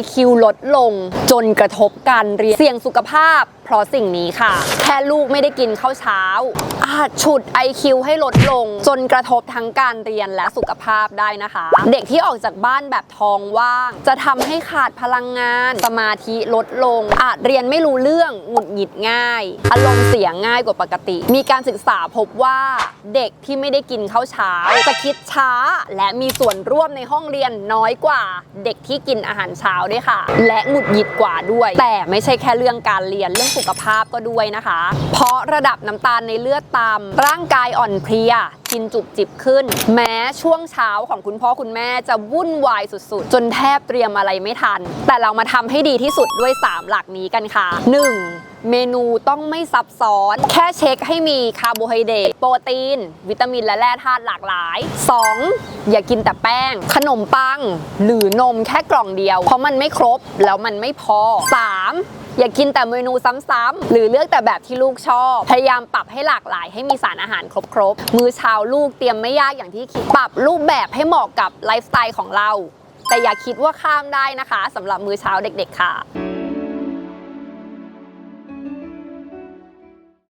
IQ ลดลงจนกระทบการเรียนเสี่ยงสุขภาพ เพราะสิ่งนี้ค่ะ แค่ลูกไม่ได้กินข้าวเช้า อาจฉุด IQ ให้ลดลง จนกระทบทั้งการเรียนและสุขภาพได้นะคะ เด็กที่ออกจากบ้านแบบท้องว่าง จะทำให้ขาดพลังงาน สมาธิลดลง อาจเรียนไม่รู้เรื่องหงุดหงิดง่าย อารมณ์เสียง่ายกว่าปกติ มีการศึกษาพบว่าเด็กที่ไม่ได้กินข้าวเช้าจะคิดช้า และมีส่วนร่วมในห้องเรียนน้อยกว่า เด็กที่กินอาหารเช้าด้วยค่ะ และหงุดหงิดกว่าด้วย แต่ไม่ใช่แค่เรื่องการเรียนเรื่องสุขภาพก็ด้วยนะคะ เพราะระดับน้ำตาลในเลือดต่ำร่างกายอ่อนเพลียกินจุบจิบขึ้น แม้ช่วงเช้าของคุณพ่อคุณแม่จะวุ่นวายสุดๆ จนแทบเตรียมอะไรไม่ทัน แต่เรามาทำให้ดีที่สุดด้วย 3 หลักนี้กันค่ะ 1. เมนูต้องไม่ซับซ้อน แค่เช็คให้มีคาร์โบไฮเดรตโปรตีน วิตามินและแร่ธาตุหลากหลาย 2. อย่ากินแต่แป้ง ขนมปัง หรือนมแค่กล่องเดียว เพราะมันไม่ครบแล้วมันไม่พอ 3. อย่ากินแต่เมนูซ้ำๆหรือเลือกแต่แบบที่ลูกชอบ พยายามปรับให้หลากหลายให้มีสารอาหารครบๆ มื้อเช้าลูกเตรียมไม่ยากอย่างที่คิด ปรับรูปแบบให้เหมาะกับไลฟ์สไตล์ของเรา แต่อย่าคิดว่าข้ามได้นะคะสำหรับมื้อเช้าเด็ก ๆ ค่ะ